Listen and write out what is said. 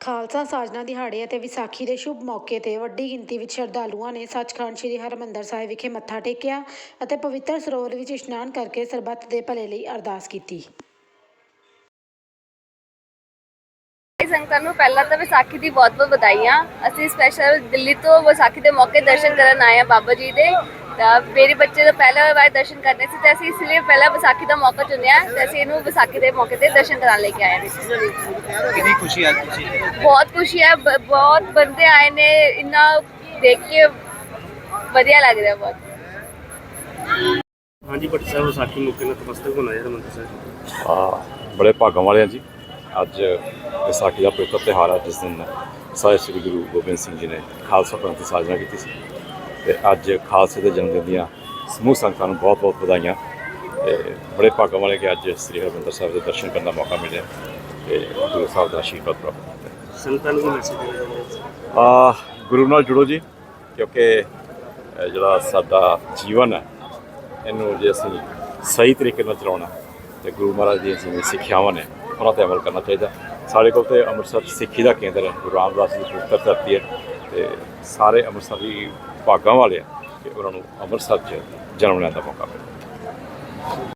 ਖਾਲਸਾ ਸਾਜਨਾ ਦਿਹਾੜੇ ਅਤੇ ਵਿਸਾਖੀ ਦੇ ਸ਼ੁਭ ਮੌਕੇ ਤੇ ਵੱਡੀ ਗਿਣਤੀ ਵਿੱਚ ਸ਼ਰਧਾਲੂਆਂ ਨੇ ਸੱਚਖੰਡ ਸ੍ਰੀ ਹਰਿਮੰਦਰ ਸਾਹਿਬ ਵਿਖੇ ਮੱਥਾ ਟੇਕਿਆ ਅਤੇ ਪਵਿੱਤਰ ਸਰੋਵਰ ਵਿੱਚ ਇਸ਼ਨਾਨ ਕਰਕੇ ਸਰਬੱਤ ਦੇ ਭਲੇ ਲਈ ਅਰਦਾਸ ਕੀਤੀ। ਸੰਗਤਾਂ ਨੂੰ ਪਹਿਲਾਂ ਤਾਂ ਵਿਸਾਖੀ ਦੀ ਬਹੁਤ ਬਹੁਤ ਵਧਾਈਆਂ। ਅਸੀਂ ਸਪੈਸ਼ਲ ਦਿੱਲੀ ਤੋਂ ਵਿਸਾਖੀ ਦੇ ਮੌਕੇ ਦਰਸ਼ਨ ਕਰਨ ਆਏ ਹਾਂ ਬਾਬਾ ਜੀ ਦੇ। ਤਾਂ ਮੇਰੇ ਬੱਚੇ ਦਾ ਪਹਿਲਾ ਵਾਰ ਦਰਸ਼ਨ ਕਰਨੇ ਸੀ ਤੇ ਅਸੀਂ ਇਸ ਲਈ ਪਹਿਲਾਂ ਵਿਸਾਖੀ ਦਾ ਮੌਕਾ ਚੁਣਿਆ ਤੇ ਅਸੀਂ ਇਹਨੂੰ ਵਿਸਾਖੀ ਦੇ ਮੌਕੇ ਤੇ ਦਰਸ਼ਨ ਕਰਾਉਣ ਲੈ ਕੇ ਆਏ ਹਾਂ। ਕਿੰਨੀ ਖੁਸ਼ੀ ਆ ਤੁਸੀਂ? ਬਹੁਤ ਖੁਸ਼ੀ ਹੈ ਬ- ਬਹੁਤ ਬੰਦੇ ਆਏ ਨੇ ਇੰਨਾ ਦੇਖ ਕੇ ਵਧੀਆ ਲੱਗ ਰਿਹਾ ਬਹੁਤ। ਹਾਂਜੀ ਭੱਟੀ ਸਾਹਿਬ ਵਿਸਾਖੀ ਮੌਕੇ ਨਾਲ ਤਮਸਤਕ ਹੋਣਾ ਹੈ ਹਰਿਮੰਦਰ ਸਾਹਿਬ। ਆ ਬੜੇ ਭਾਗਾਂ ਵਾਲੇ ਹਾਂ ਜੀ। ਅੱਜ ਵਿਸਾਖੀ ਦਾ ਪਵਿੱਤਰ ਤਿਉਹਾਰ ਹੈ ਜਿਸ ਦਿਨ ਸਾਹਿਬ ਸ੍ਰੀ ਗੁਰੂ ਗੋਬਿੰਦ ਸਿੰਘ ਜੀ ਨੇ ਖਾਲਸਾ ਪੰਥ ਦੀ ਸਾਜਨਾ ਕੀਤੀ ਸੀ। ਤੇ ਅੱਜ ਖਾਲਸੇ ਦੇ ਜਨਮ ਦਿਨ ਦੀਆਂ ਸਮੂਹ ਸੰਗਤਾਂ ਨੂੰ ਬਹੁਤ-ਬਹੁਤ ਵਧਾਈਆਂ। ਤੇ ਬੜੇ ਭਾਗਾਂ ਵਾਲੇ ਕਿ ਅੱਜ ਸ੍ਰੀ ਹਰਿਮੰਦਰ ਸਾਹਿਬ ਦੇ ਦਰਸ਼ਨ ਕਰਨ ਦਾ ਮੌਕਾ ਮਿਲਿਆ ਤੇ ਗੁਰੂ ਸਾਹਿਬ ਦਾ ਆਸ਼ੀਰਵਾਦ ਪ੍ਰਾਪਤ ਕੀਤਾ। ਸੰਗਤਾਂ ਨੂੰ ਮੈਸੇਜ ਦੇਣਾ ਚਾਹੁੰਦੇ ਆ ਗੁਰੂ ਨਾਲ ਜੁੜੋ ਜੀ ਕਿਉਂਕਿ ਜਿਹੜਾ ਸਾਡਾ ਜੀਵਨ ਹੈ ਇਹਨੂੰ ਜੇ ਅਸੀਂ ਸਹੀ ਤਰੀਕੇ ਨਾਲ ਚਲਾਉਣਾ ਤੇ ਗੁਰੂ ਮਹਾਰਾਜ ਦੀਆਂ ਜਿਵੇਂ ਸਿੱਖਿਆਵਾਂ ਨੇ ਉਹਨਾਂ ਤੇ ਅਮਲ ਕਰਨਾ ਚਾਹੀਦਾ। ਸਾਡੇ ਕੋਲ ਤੇ ਅੰਮ੍ਰਿਤਸਰ ਸਿੱਖੀ ਦਾ ਕੇਂਦਰ ਹੈ, ਗੁਰੂ ਰਾਮਦਾਸ ਦੀ ਪਵਿੱਤਰ ਧਰਤੀ ਹੈ ਤੇ ਸਾਰੇ ਅੰਮ੍ਰਿਤਸਰੀ ਭਾਗਾਂ ਵਾਲੇ ਆ ਕਿ ਉਹਨਾਂ ਨੂੰ ਅੰਮ੍ਰਿਤਸਰ 'ਚ ਜਨਮ ਲੈਣ ਦਾ ਮੌਕਾ ਮਿਲੇ।